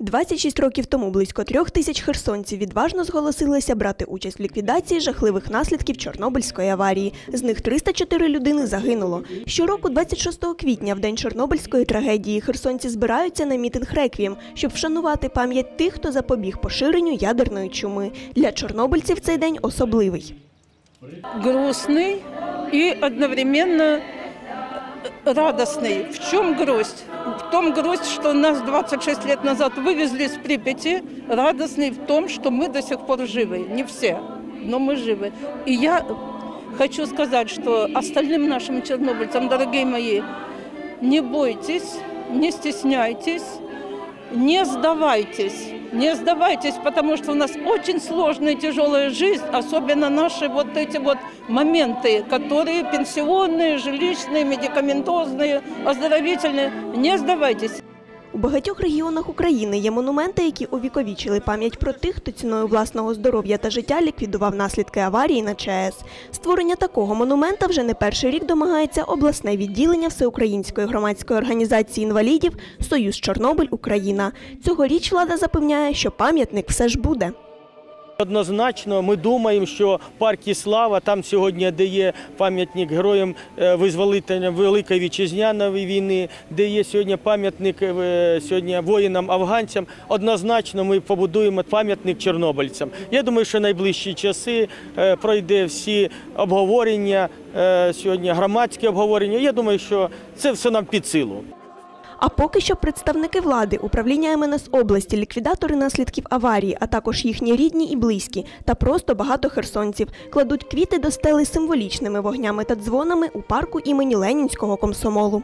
26 років тому близько трьох тисяч херсонців відважно зголосилися брати участь в ліквідації жахливих наслідків Чорнобильської аварії. З них 304 людини загинуло. Щороку, 26 квітня, в день Чорнобильської трагедії, херсонці збираються на мітинг реквієм, щоб вшанувати пам'ять тих, хто запобіг поширенню ядерної чуми. Для чорнобильців цей день особливий. грустный и одновременно радостный. В чем грусть? В том грусть, что нас 26 лет назад вывезли с Припяти, радостный в том, что мы до сих пор живы. Не все, но мы живы. И я хочу сказать, что остальным нашим чернобыльцам, дорогие мои, не бойтесь, не стесняйтесь, не сдавайтесь, не сдавайтесь, потому что у нас очень сложная и тяжелая жизнь, особенно наши вот эти вот моменты, которые пенсионные, жилищные, медикаментозные, оздоровительные. Не сдавайтесь. У багатьох регіонах України є монументи, які увіковічили пам'ять про тих, хто ціною власного здоров'я та життя ліквідував наслідки аварії на ЧАЕС. Створення такого монумента вже не перший рік домагається обласне відділення Всеукраїнської громадської організації інвалідів Союз Чорнобиль Україна. Цьогоріч влада запевняє, що пам'ятник все ж буде. Однозначно, ми думаємо, що парк Слава там сьогодні, де є пам'ятник героям е, визволителя Великої вітчизняної війни, де є сьогодні пам'ятник е, сьогодні воїнам-афганцям. Однозначно, ми побудуємо пам'ятник чорнобильцям. Я думаю, що найближчі часи е, пройде всі обговорення сьогодні, громадські обговорення. Я думаю, що це все нам під силу. А поки що представники влади, управління МНС області, ліквідатори наслідків аварії, а також їхні рідні і близькі, та просто багато херсонців кладуть квіти до стели символічними вогнями та дзвонами у парку імені Ленінського комсомолу.